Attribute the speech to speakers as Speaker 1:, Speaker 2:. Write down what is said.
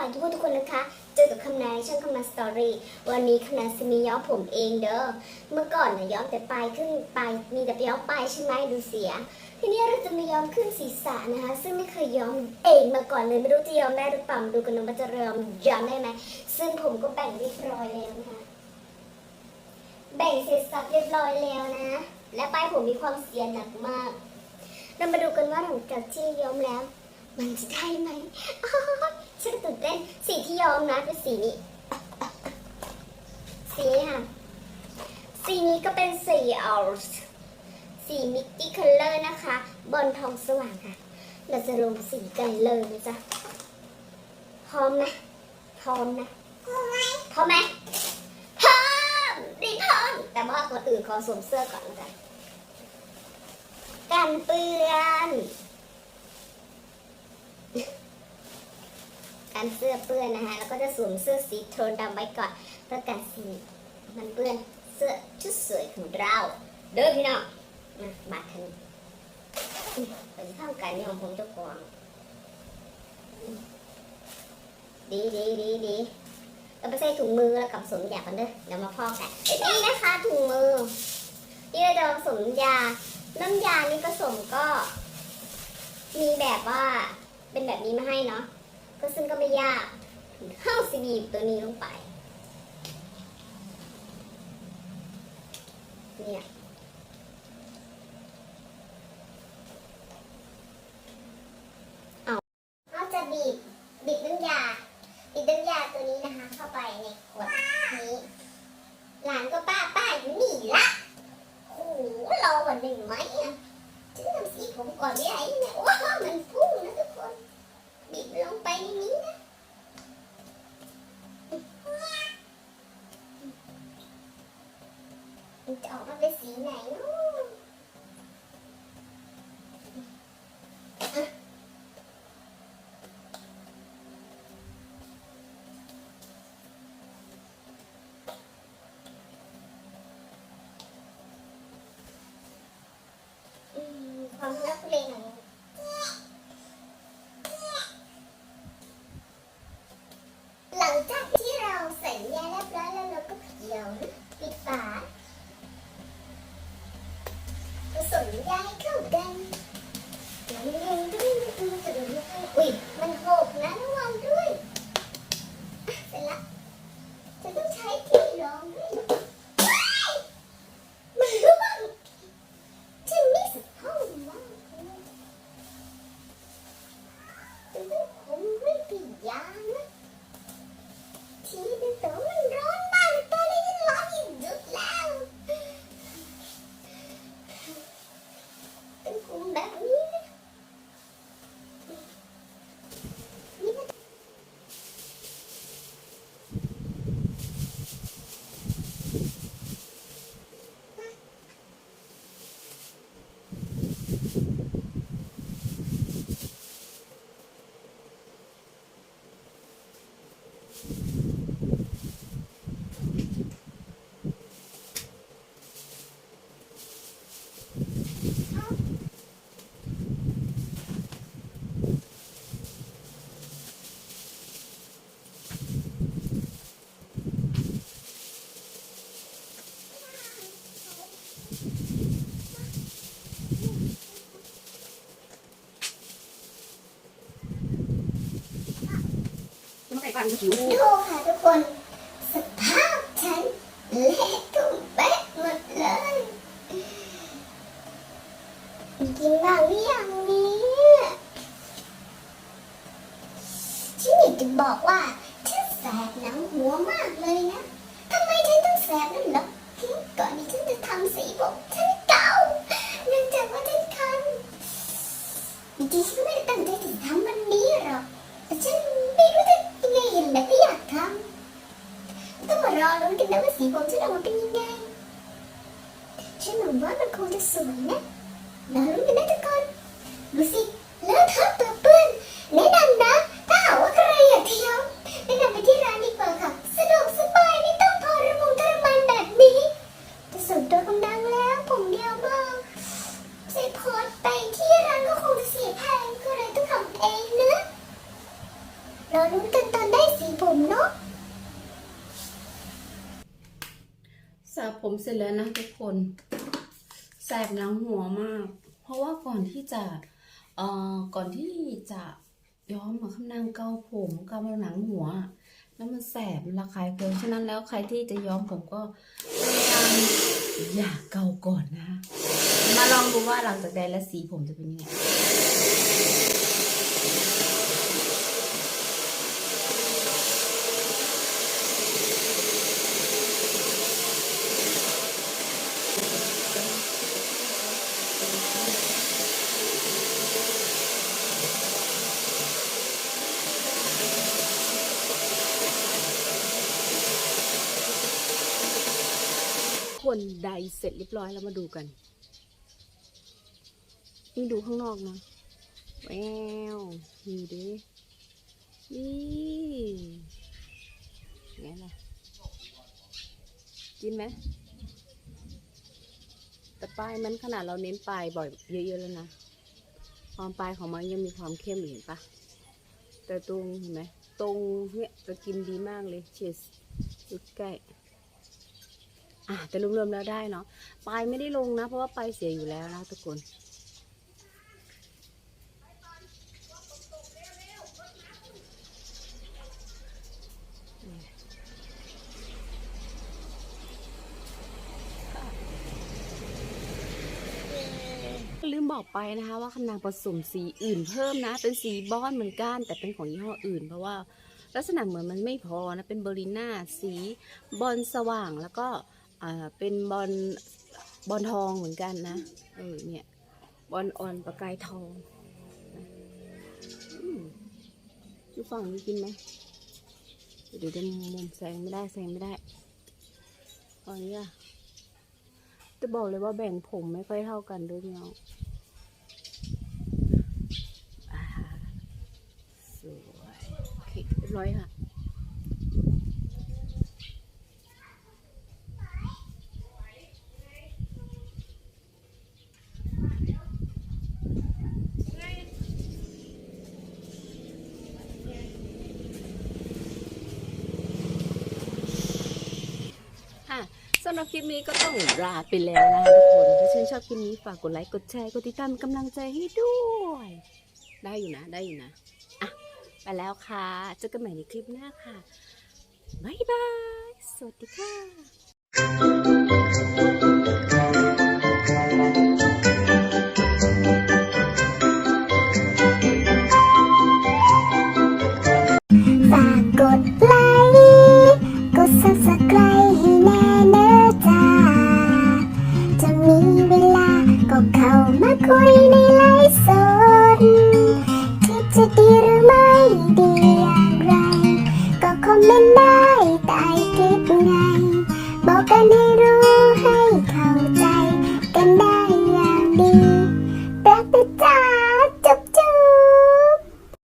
Speaker 1: วัสดีพ่อแม่พี่น้องป้องป่ายทุกคนทุกคนนะคะ เจอกับคำนายช่างคำนาสตอรี่ วันนี้คำนาจะมีย้อมผมเองเด้อ เมื่อก่อนนะย้อมแต่ปลายขึ้นปลายมีแต่ย้อมปลายใช่ไหมดูเสีย ทีนี้เราจะมาย้อมขึ้นศีรษะนะคะ ซึ่งไม่เคยย้อมเองมาก่อนเลย ไม่รู้จะย้อมได้หรือเปล่ามาดูกันนะว่าจะย้อมย้อมได้ไหม ซึ่งผมก็แบ่งเรียบร้อยแล้วนะคะ แบ่งเสร็จสับเรียบร้อยแล้วนะ และปลายผมมีความเสียหนักมากเรามาดูกันว่าหลังจากที่ย้อมแล้ว มันจะได้ไหม ฉันตื่นเต้นสีที่ยอมนะเป็นสีนี้ สีนี้ค่ะ สีนี้ก็เป็นสีออร์สีมิกกี้คัลเลอร์นะคะ บนทองสว่างค่ะ เราจะลงสีกันเลยนะจ๊ะ พร้อมไหมพร้อมนะพร้อมไหมพร้อมไหมพร้อมดีพร้อม แต่ว่าก่อนอื่นขอสวมเสื้อก่อนนะจ๊ะกันเปื้อน การเสื้อเปื้อนนะคะแล้วก็จะสวมเสื้อสีโทนดำไว้ก่อนเพื่อกันสีมันเปื้อนเสื้อชุดสวยของเรา เด้อพี่น้องมาบาดทันอืมไปข้ากันนี่ของผมจ้ากวางดีดีดีดีเราไปใส่ถุงมือแล้วกับสวมยากันเด้อเดี๋ยวมาพอกกันนี่นะคะถุงมือ นี่เราจะผสมยา น้ำยานี่ผสมก็ มีแบบว่าเป็นแบบนี้มาให้เนาะ ก็ซึ่งก็ไม่ยากเข้าสบีบตัวนี้ลงไป เนี่ยเอาเราจะบีบบีบน้ำยาบีบน้ำยาตัวนี้นะคะ เข้าไปในขวดนี้หลานก็ป้าป้าอยู่นี่ละโอ้โหรอวันหนึ่งไหมฉันทำสีผมก่อนไม่ได้เนี่ยว้าวมันพุ่งนะทุกคน บีบ ลงไปในนี้ ดูค่ะทุกคนสภาพฉันเละตุ้มเป๊ะหมดเลยกินบ้างหรือยังเนี่ยฉันอยากจะบอกว่าฉันแสบหนังหัวมากเลยนะทำไมฉันต้องแสบนั่นหรอก่อนที่ฉันจะทำสีผมฉันเก่าเนื่องจากว่าฉันคันจริงๆฉันไม่ได้ตั้งใจจะทำวันนี้หรอกแต่ฉัน ยังไงเห็นแบบที่อยากทำต้องมารอลุ้นกันนะว่าสีผมจะออกมาเป็นยังไงฉันหวังว่ามันคงจะสวยนะรอลุ้นกันนะทุกคนดูสิเลอะเทอะตัวเปื้อนแนะนำนะถ้าหากว่าใครอยากเที่ยวแนะนำไปที่ร้านนี้กว่าค่ะ สะดวกสบายไม่ต้องทรมงทรมานแบบนี้แต่ส่วนตัวกำลังแล้วผมยาวมากใส่โพสต์ไปที่ร้านก็คงจะเสียแพงก็เลยต้องทำเองนะ รอลุ้นกันตอนได้สีผมเนาะ
Speaker 2: สระ ผมเสร็จแล้วนะทุกคน แสบหนังหัวมาก เพราะว่าก่อนที่จะเอ่อก่อนที่จะย้อมอะคำนางเกาผมเกาหนังหัว แล้วมันแสบระคายเคืองฉะนั้นแล้วใครที่จะย้อมผมก็พยายามอย่าเกาก่อนนะ มาลองดูว่าหลังจากแดนและสีผมจะเป็นยังไง นใดเสร็จเรียบร้อยแล้วมาดูกัน นี่ดูข้างนอกนะแววนี่ดินี่ไงล่ะ กินไหมแต่ปลายมันขนาดเราเน้นปลายบ่อยเยอะๆแล้วนะ ความปลายของมันยังมีความเข้มอยู่เห็นปะแต่ตรงเห็นไหมตรงเนี่ยจะกินดีมากเลยเชสดูใกล้ อะแต่รวมๆแล้วได้เนาะปลายไม่ได้ลงนะ เพราะว่าปลายเสียอยู่แล้วนะทุกคนลืมบอกไปนะคะว่าคำนางผสมสีอื่นเพิ่มนะ เป็นสีบอนเหมือนกัน แต่เป็นของยี่ห้ออื่น เพราะว่าลักษณะเหมือนมันไม่พอนะ เป็นเบอร์ลิน่าสีบอลสว่างแล้วก็ อ่าเป็นบอลบอลทองเหมือนกันนะเออเนี่ยบอลอ่อนประกายทองอืมดูฝั่งนี้กินไหมเดี๋ยวเดี๋ยวมุมแสงไม่ได้แสงไม่ได้ฝั่งนี้อะจะบอกเลยว่าแบ่งผมไม่ค่อยเท่ากันด้วยพี่น้องอ่าสวยโอเคเรียบร้อยค่ะ รับคลิปนี้ก็ต้องลาไปแล้วนะคะทุกคน ถ้าชื่นชอบคลิปนี้ฝากกดไลค์กดแชร์กดติดตามกำลังใจให้ด้วย ได้อยู่นะได้อยู่นะอะไปแล้วค่ะเจอกันใหม่ในคลิปหน้าค่ะบ๊ายบายสวัสดีค่ะ
Speaker 1: คิ